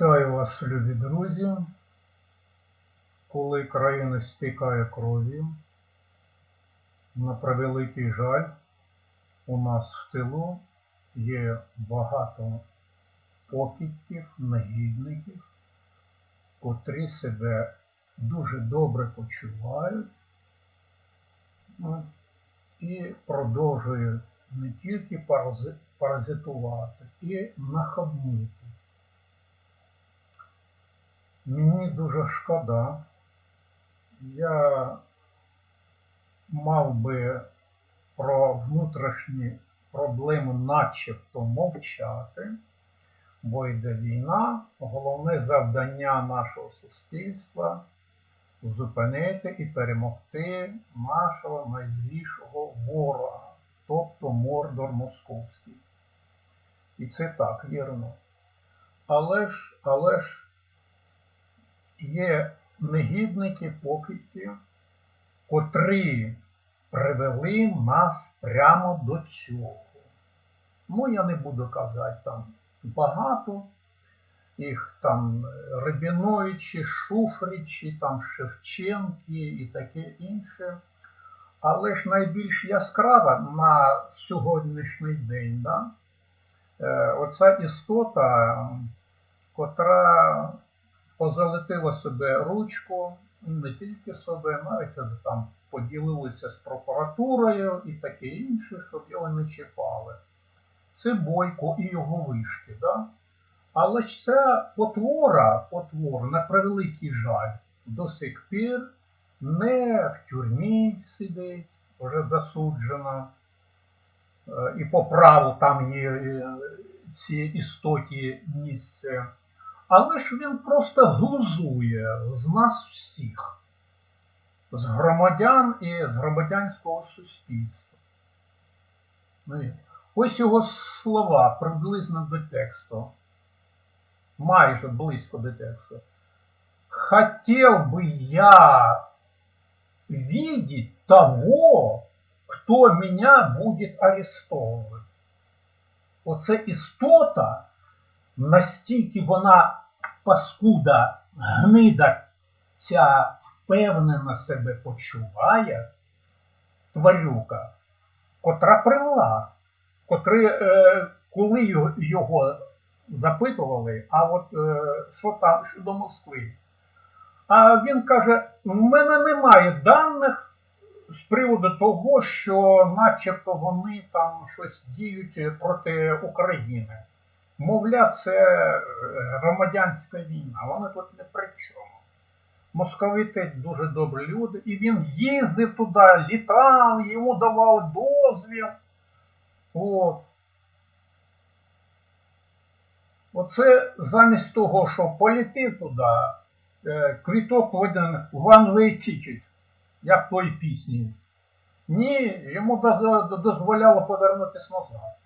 Вітаю вас, любі друзі. Коли країна стікає кров'ю, на превеликий жаль, у нас в тилу є багато покидьків, негідників, котрі себе дуже добре почувають ну, і продовжують не тільки паразитувати, і нахабніти. Мені дуже шкода. Я мав би про внутрішні проблеми начебто мовчати, бо йде війна, головне завдання нашого суспільства зупинити і перемогти нашого найзлішого ворога, тобто Мордор Московський. І це так, вірно. Але ж, але ж є негідники, покидьки, котрі привели нас прямо до цього. Ну, я не буду казати там багато, їх там Рибіновичі, Шуфричі, там Шевченки і таке інше. Але ж найбільш яскрава на сьогоднішній день, да? е, оця істота, котра позалетила себе ручку, не тільки себе, навіть там поділилися з прокуратурою і таке інше, щоб його не чіпали. Це Бойко і його вишки. Да? Але ж ця потвора, потвора, на превеликий жаль, до сих пір не в тюрмі сидить, вже засуджена, е, і по праву там є е, ці істоті місце. Але ж він просто глузує з нас всіх, з громадян і з громадянського суспільства. Ну, Ось його слова приблизно до тексту, майже близько до тексту. Хотел бы я видеть того, хто меня будет арестовувати. Оце істота, настільки вона паскуда, гнида ця впевнено себе почуває, тварюка, котра привела, котри, е, коли його, запитували, а от е, що там щодо Москви. А він каже: в мене немає даних з приводу того, що начебто вони там щось діють проти України. Мовляв, це е, громадянська війна, вони тут не при чому. Московити дуже добрі люди, і він їздив туди, літав, йому давали дозвіл. От. Оце замість того, що полетів туди, е, квіток один one way ticket, як той пісні. Ні, йому дозволяло повернутися назад.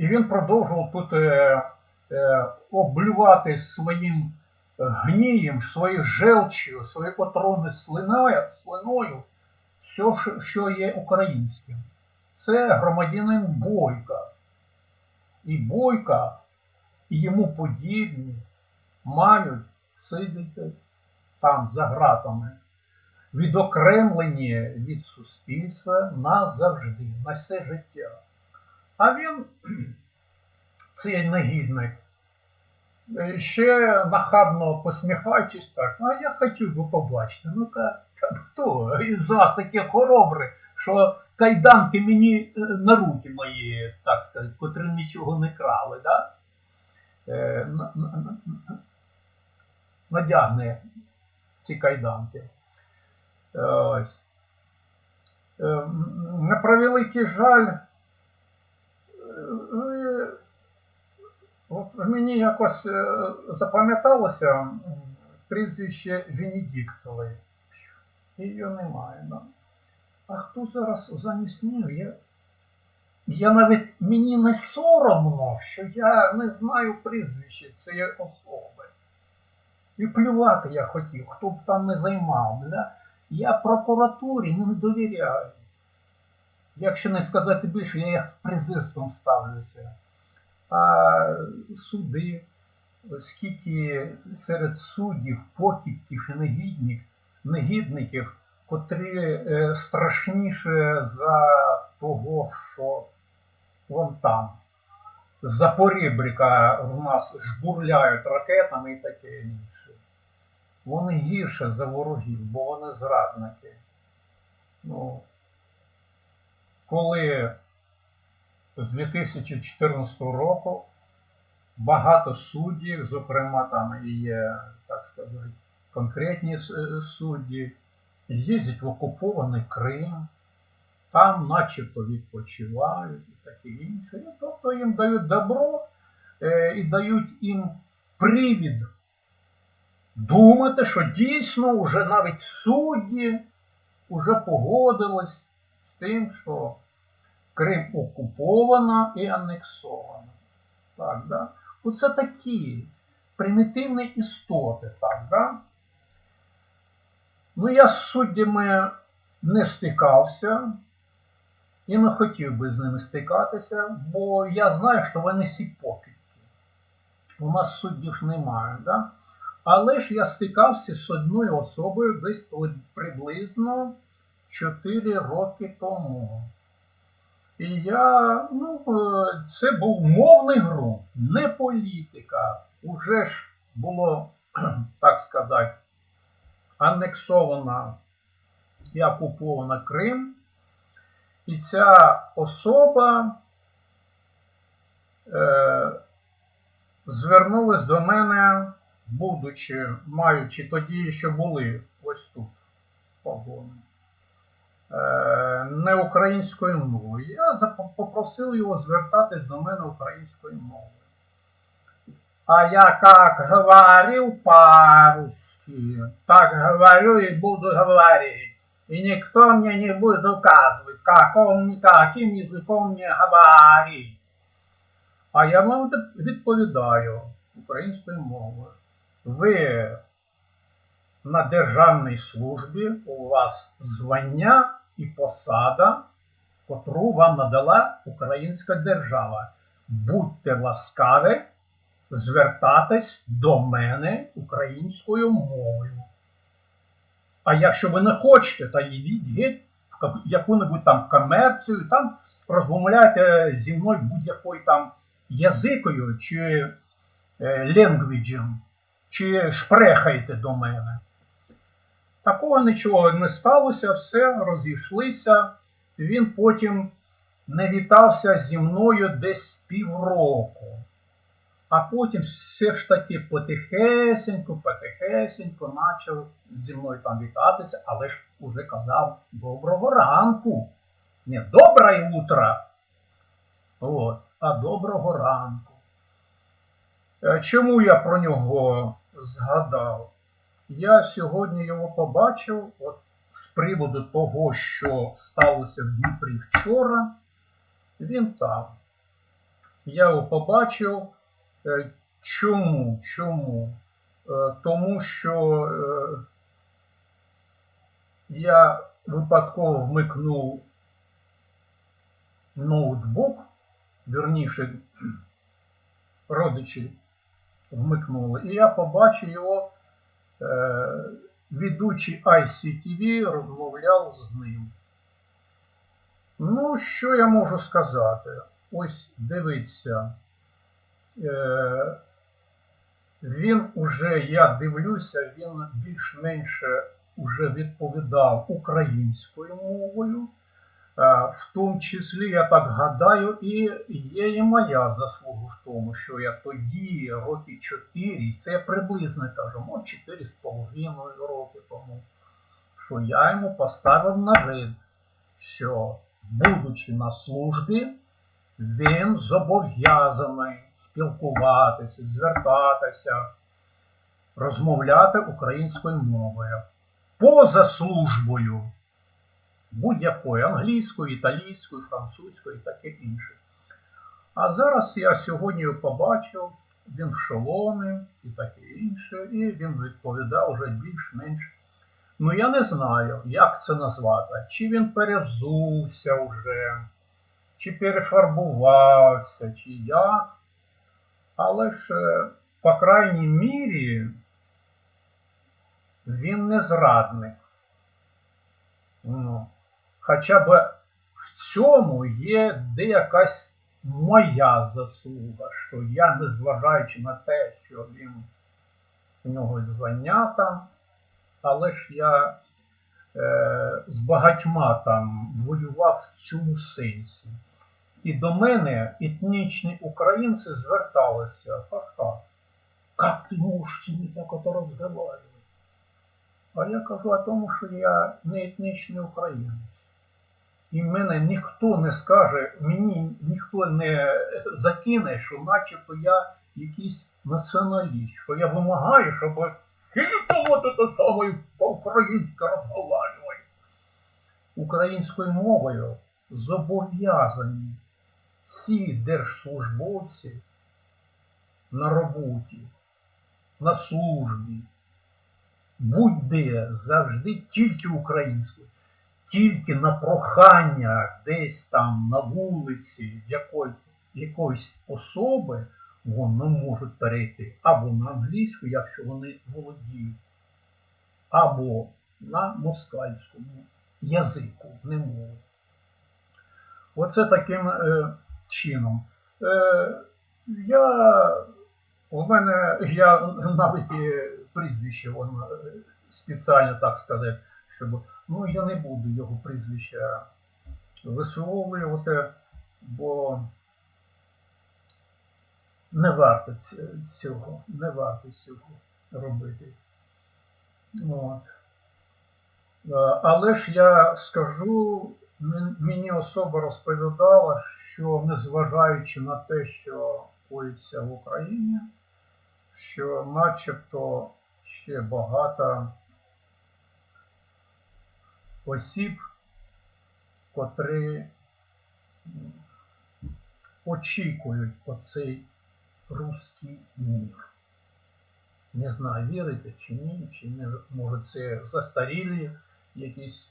І він продовжував тут е, е, облювати своїм гнієм, своєю желчю, своєю отровною слиною, все, що є українським. Це громадянин Бойка. І Бойка, і йому подібні мають сидіти там за гратами, відокремлені від суспільства назавжди, на все життя. А він, цей негідник, е, ще нахабно посміхаючись так, ну а я хотів би побачити. Ну-ка, хто із вас таке хоробре, що кайданки мені е, на руки мої, так сказати, котрі нічого не крали, да? Е, на- на- на- надягне ці кайданки. Ось. На превеликий жаль, ви- от мені якось е, запам'яталося прізвище Венедіктової. Її немає. Да? А хто зараз замість нього? Я, я навіть мені не соромно, що я не знаю прізвище цієї особи. І плювати я хотів, хто б там не займав. Да? Я прокуратурі не довіряю. Якщо не сказати більше, я як з презирством ставлюся. А суди, скільки серед суддів, покидьків і негідник, негідників, котрі е, страшніше за того, що вон там. З-за порібрика в нас жбурляють ракетами і таке інше. Вони гірше за ворогів, бо вони зрадники. Ну, коли з 2014 року багато суддів, зокрема там є, так сказати, конкретні судді, їздять в окупований Крим, там начебто відпочивають і таке інше. І тобто їм дають добро е, і дають їм привід думати, що дійсно вже навіть судді вже погодились з тим, що Крим окуповано і анексовано. Так, да? Оце такі примітивні істоти, так, да? Ну, я з суддями не стикався і не хотів би з ними стикатися, бо я знаю, що вони всі покидьки. У нас суддів немає, да? Але ж я стикався з одною особою десь приблизно 4 роки тому. І я, ну, е, це був мовний ґрунт, не політика. Уже ж було, так сказати, анексована і окупована Крим. І ця особа е, звернулась до мене, будучи, маючи тоді, що були ось тут погони не українською мовою. Я попросив його звертатись до мене українською мовою. А я як говорив по-русски, так говорю и буду говорить. И никто мне не будет указывать, каком, каким языком мне говорить. А я вам відповідаю українською мовою. Ви на державній службі у вас звання і посада, котру вам надала українська держава. Будьте ласкаві звертатись до мене українською мовою. А якщо ви не хочете, то йдіть в яку-небудь там комерцію, там розмовляйте зі мною будь-якою там язикою чи е, ленгвіджем, чи шпрехайте до мене. Такого нічого не сталося, все, розійшлися. Він потім не вітався зі мною десь півроку. А потім все ж таки потихесенько, потихесенько почав зі мною там вітатися, але ж уже казав доброго ранку. Не доброе утро, от, а доброго ранку. Е, Чому я про нього згадав? Я сьогодні його побачив от, з приводу того, що сталося в Дніпрі вчора. Він там. Я його побачив. Е, Чому? Чому? Е, Тому що е, я випадково вмикнув ноутбук, вірніше, родичі вмикнули, і я побачив його, ведучий ICTV розмовляв з ним. Ну, що я можу сказати? Ось дивіться. Е, він уже, я дивлюся, він більш-менше уже відповідав українською мовою. Е, В тому числі, я так гадаю, і є і моя заслуга в тому, що я тоді, роки 4, це приблизно кажу, може 4,5 роки тому, що я йому поставив на вид, що, будучи на службі, він зобов'язаний спілкуватися, звертатися, розмовляти українською мовою. Поза службою будь-якою англійською, італійською, французькою і таке інше. А зараз я сьогодні побачив, він в шоломі і таке інше, і він відповідав вже більш-менш. Ну я не знаю, як це назвати. Чи він перевзувся вже, чи перефарбувався, чи як. Але ж, е, по крайній мірі, він не зрадник. Ну, хоча б в цьому є деякась моя заслуга, що я, незважаючи на те, що він у нього звання там, але ж я е, з багатьма там воював в цьому сенсі. І до мене етнічні українці зверталися, ха-ха, як ти можеш ними так ото розговаривати? А я кажу о тому, що я не етнічний українець. І мене ніхто не скаже, мені ніхто не закине, що начебто я якийсь націоналіст, що я вимагаю, щоб всі от це саме по-українськи розмовляли. Українською мовою зобов'язані всі держслужбовці на роботі, на службі, будь-де завжди тільки українською тільки на прохання десь там на вулиці якої, якоїсь особи вони можуть перейти або на англійську, якщо вони володіють, або на москальському язику, не мову. Оце таким е, чином. Е, я, у мене, я навіть прізвище воно, е, спеціально так сказати, щоб Ну, я не буду його прізвища висловлювати, бо не варто цього, не варто цього робити. От. Е, Але ж я скажу, мені особа розповідала, що незважаючи на те, що коїться в Україні, що начебто ще багато осіб, котрі очікують оцей русський мір. Не знаю, вірите чи ні, чи не може це застарілі якісь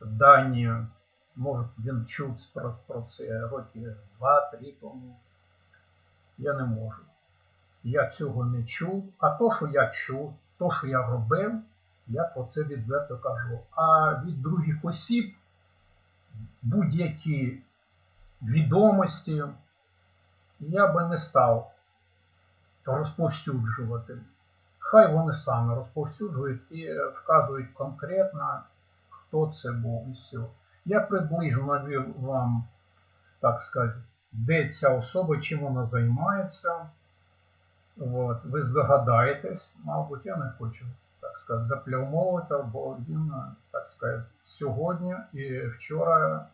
дані, може він чув про, про це роки два-три тому. Я не можу. Я цього не чув, а то, що я чув, то, що я робив, я про це відверто кажу. А від других осіб будь-які відомості я би не став розповсюджувати. Хай вони самі розповсюджують і вказують конкретно, хто це був і все. Я приблизно навів вам, так сказати, де ця особа, чим вона займається. От, ви здогадаєтесь, мабуть, я не хочу так сказати, бо він, так сказати, сьогодні і вчора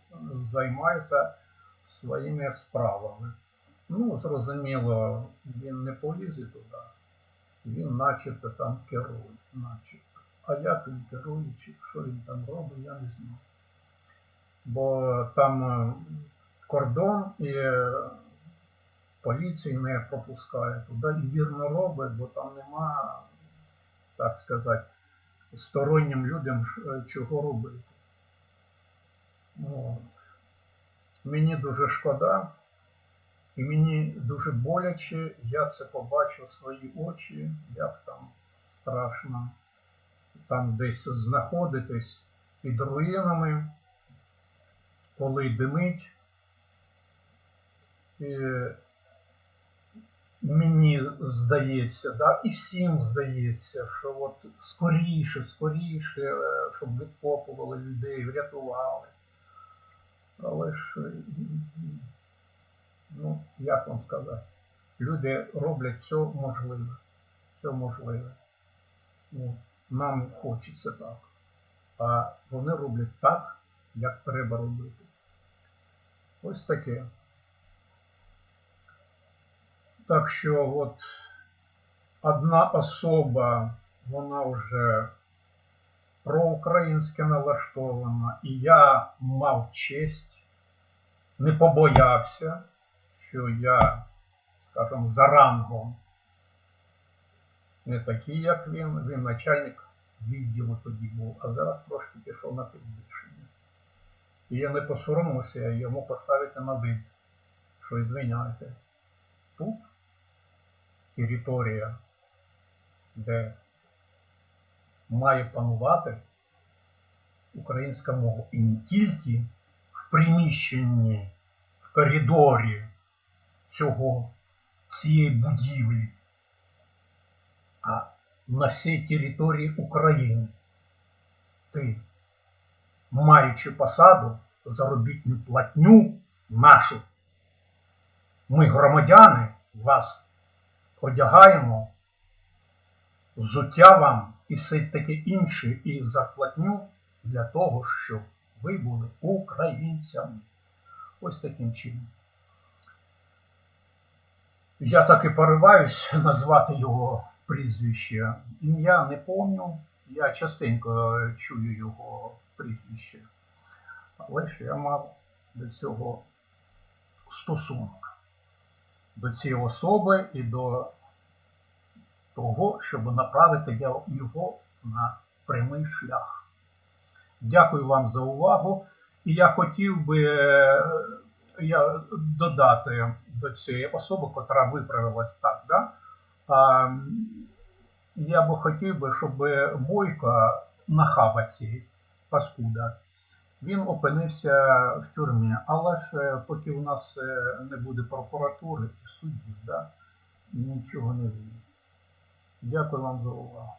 займається своїми справами. Ну, зрозуміло, він не полізе туди, він начебто там керує, начебто. А як він керує, чи що він там робить, я не знаю. Бо там кордон і поліції не пропускає туди і вірно робить, бо там нема так сказати, стороннім людям е, чого робити. От. Мені дуже шкода, і мені дуже боляче, я це побачив свої очі, як там страшно там десь знаходитись під руїнами, коли димить. Мені здається, да, і всім здається, що от скоріше, скоріше, е, щоб відкопували людей, врятували. Але ж, е, ну, як вам сказати, люди роблять все можливе. Все можливе. Ну, Нам хочеться так. А вони роблять так, як треба робити. Ось таке. Так що от одна особа, вона вже проукраїнське налаштована, і я мав честь, не побоявся, що я, скажімо, за рангом не такий, як він, він начальник відділу тоді був, а зараз трошки пішов на підвищення. І я не посоромився йому поставити на вид, що звиняйте. Тут територія, де має панувати українська мова. І не тільки в приміщенні, в коридорі цього, цієї будівлі, а на всій території України. Ти, маючи посаду, заробітну платню нашу, ми, громадяни, вас одягаємо, взуття вам і все таке інше, і зарплатню для того, щоб ви були українцями. Ось таким чином. Я так і пориваюсь назвати його прізвище. Ім'я не помню. Я частенько чую його прізвище. Але ж я мав до цього стосунок. До цієї особи і до того, щоб направити його на прямий шлях. Дякую вам за увагу. І я хотів би е, я додати до цієї особи, котра виправилась так. Да? А, я би хотів би, щоб Бойко нахаба цієї паскуда, він опинився в тюрмі. Але ж е, поки у нас е, не буде прокуратури і суддів, да, нічого не вийде. Дякую вам за увагу.